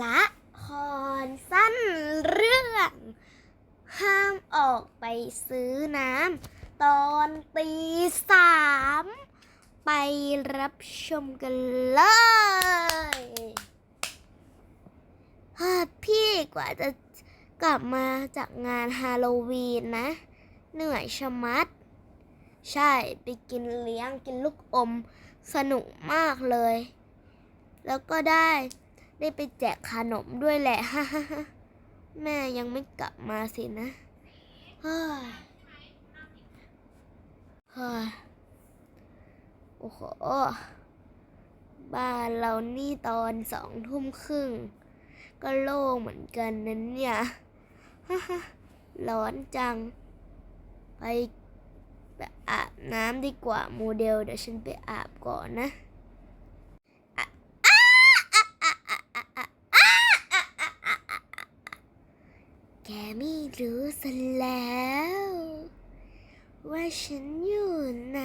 ละครสั้นเรื่อง ห้ามออกไปซื้อน้ำตอนตีสามไปรับชมกันเลยพี่กว่าจะกลับมาจากงานฮาโลวีนนะ เหนื่อยชะมัด ใช่ไปกินเลี้ยงกินลูกอมสนุกมากเลย แล้วก็ได้ ได้ไปแจกขนมด้วยแหละแม่ยังไม่กลับมาสินะเฮ้ยเฮ้ยโอ้โห บ้านเรานี่ตอนสองทุ่มครึ่ง ก็โล่งเหมือนกันนั้นเนี่ยร้อนจัง ไปอาบน้ำดีกว่าโมเดล เดี๋ยวฉันไปอาบก่อนนะ แกไม่รู้ซะแล้ว ว่าฉันอยู่ไหน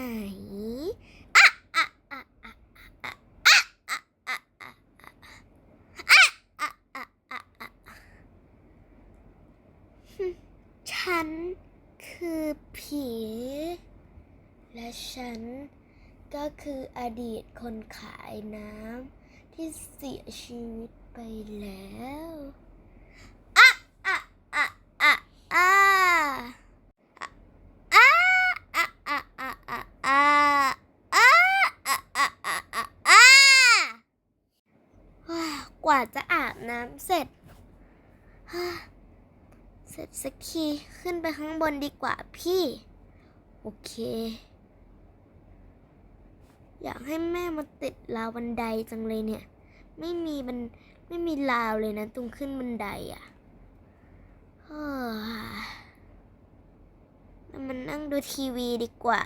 ฉันคือผี และฉันก็คืออดีตคนขายน้ำที่เสียชีวิตไปแล้ว สร็จสักทีขึ้นไปข้างบนดีกว่าพี่ โอเค อยากให้แม่มาติดราวบันไดจังเลยเนี่ย ไม่มีบันไม่มีราวเลยนะตรงขึ้นบันไดอะ่ะเออแล้วมันนั่งดูทีวีดีกว่า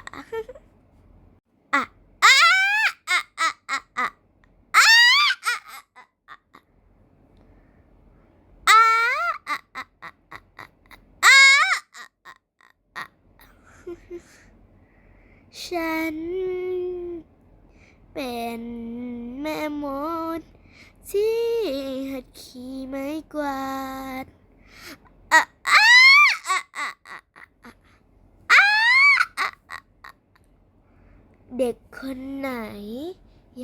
ฉัน เป็นแม่มด ที่หัดขี่ไม้กวาดเด็กคนไหน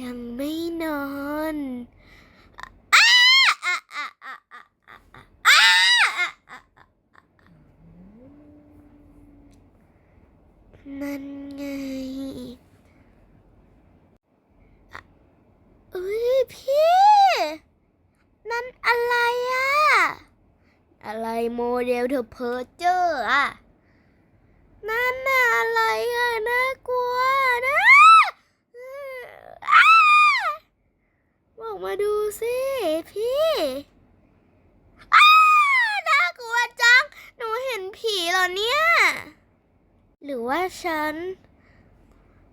ยังไม่นอน นั่นไงเอ้ยพี่ นั่นอะไรอะอะไรโมเดลเธอเพอเจอร์อะนั่นน่ะอะไรอะน่ากลัวนะบอกมาดูสิพี่ หรือว่าฉัน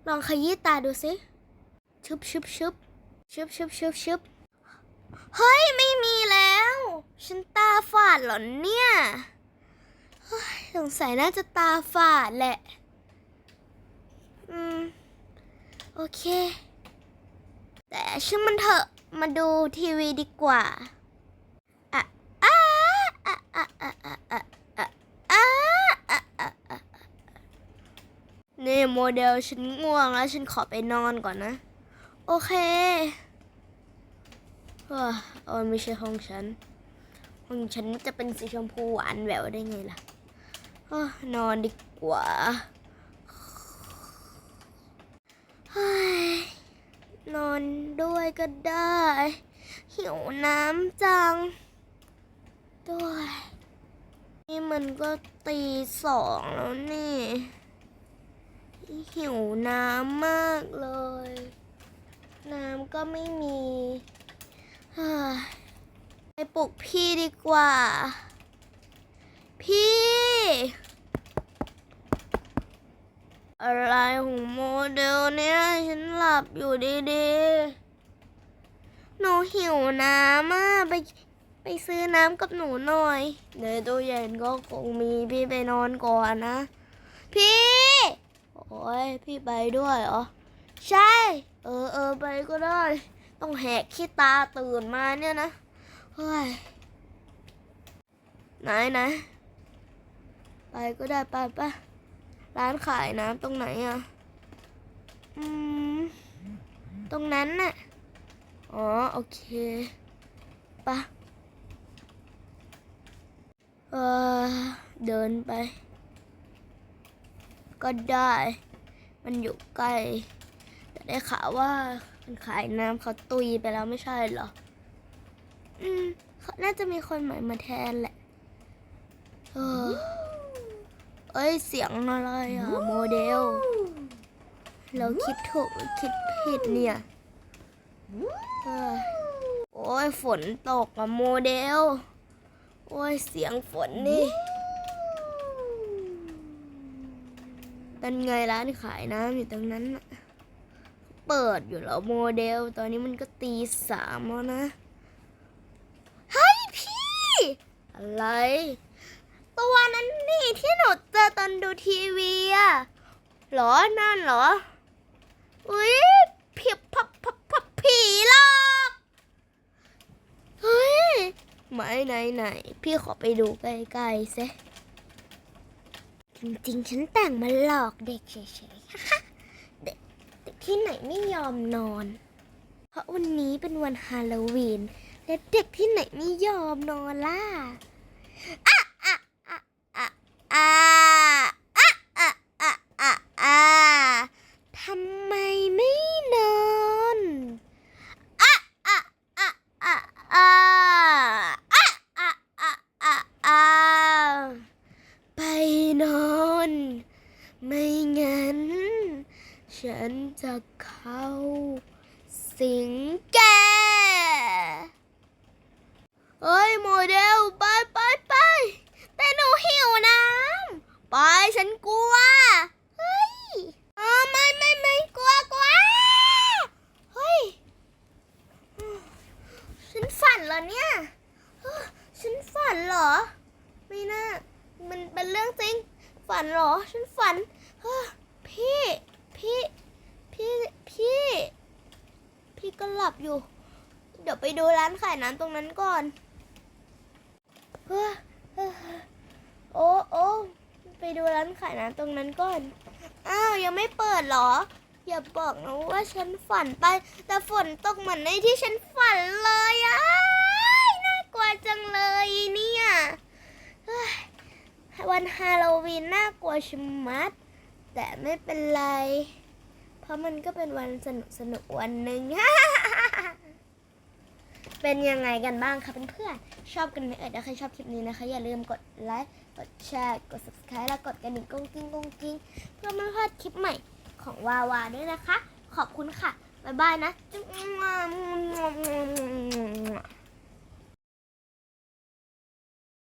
ลองขยี้ตาดูสิชุบชุบชุบชุบชุบชุบชุบเฮ้ย ไม่มีแล้ว ฉันตาฝาดเหรอเนี่ยสงสัยน่าจะตาฝาดแหละ อืม โอเค แต่ชื่อมันเถอะมาดูทีวีดีกว่าอะอะอะอะ นี่โมเดลฉันง่วงแล้วฉันขอไปนอนก่อนนะ โอเคเฮ้ยเออไม่ใช่ห้องฉัน ห้องฉันจะเป็นสีชมพูหวานแหววได้ไงล่ะเอ้นอนดีกว่าเฮ้ยนอนด้วยก็ได้ หิวน้ำจัง ด้วย นี่มันก็ตีสองแล้วนี่ หิวน้ำมากเลย น้ำก็ไม่มีเฮ้ยไปปลุกพี่ดีกว่า พี่ อะไรของโมเดลเนี่ยฉันหลับอยู่ดีๆ หนูหิวน้ำอะไปไปซื้อน้ำกับหนูหน่อยเดี๋ยวตู้เย็นก็คงมีพี่ไปนอนก่อนนะ พี่ โอ้ยพี่ไปด้วยเหรอ ใช่ เออเออไปก็ได้ ต้องแหกขี้ตาตื่นมาเนี่ยนะเฮ้ยไหนไหนไปก็ได้ไปไปร้านขายน้ำตรงไหนอะ อืม ตรงนั้นน่ะ อ๋อ โอเคไปะเออเดินไป ก็ได้ มันอยู่ใกล้ แต่ได้ข่าวว่ามันขายน้ำเขาตุยไปแล้วไม่ใช่เหรอ อืมเขาน่าจะมีคนใหม่มาแทนแหละ เออ เอ้ย เสียงอะไรอะ โมเดล เราคิดถูกหรือคิดผิดเนี่ยเอ้ยโอ้ยฝนตกอะโมเดล โอ้ยเสียงฝนนี่ เป็นไงร้านขายน้ำอยู่ตรงนั้น เปิดอยู่แล้วโมเดล ตอนนี้มันก็ตีสามแล้วนะ เฮ้ยพี่ อะไร ตัวนั้นนี่ที่หนูเจอตอนดูทีวีอะเหรอ นั่นเหรอ อุ้ยผีพับพับพับผีหลอกเฮ้ย ไม่ไหนไหน พี่ขอไปดูใกล้ๆซะ จริงๆฉันแต่งมาหลอกเด็กเฉยๆเด็กเด็กที่ไหนไม่ยอมนอน เพราะวันนี้เป็นวันฮาโลวีน และเด็กที่ไหนไม่ยอมนอนล่ะอะอะอะอะ โมเดล ไปไปไปแต่หนูหิวน้ำไปฉันกลัว เฮ้ยเออไม่ไม่ไม่กลัวกลัวเฮ้ย ฉันฝันเหรอเนี่ย ฉันฝันเหรอ ไม่น่า มันเป็นเรื่องจริง ฝันเหรอ ฉันฝันเฮ้ยพี่ พี่ พี่ พี่ พี่ก็หลับอยู่ เดี๋ยวไปดูร้านขายน้ำตรงนั้นก่อน โอ้โอ้ไปดูร้านขายน้ำตรงนั้นก่อน อ้าว ยังไม่เปิดหรอ อย่าบอกนะว่าฉันฝันไป แต่ฝนตกเหมือนในที่ฉันฝันเลยอะน่ากลัวจังเลยเนี่ยวันฮาโลวีนน่ากลัวชะมัด แต่ไม่เป็นไร เพราะมันก็เป็นวันสนุกสนุกๆวันหนึ่ง เป็นยังไงกันบ้างคะเพื่อนๆชอบกันไหมเอ่ยถ้าใครชอบคลิปนี้นะคะ อย่าลืมกดไลค์กดแชร์กด subscribe แล้วกดกระดิ่งกุ้งกิ้งกุ้งกิ้งเพื่อไม่พลาดคลิปใหม่ของวาวาด้วยนะคะ ขอบคุณค่ะบ๊ายบายนะจุ๊บ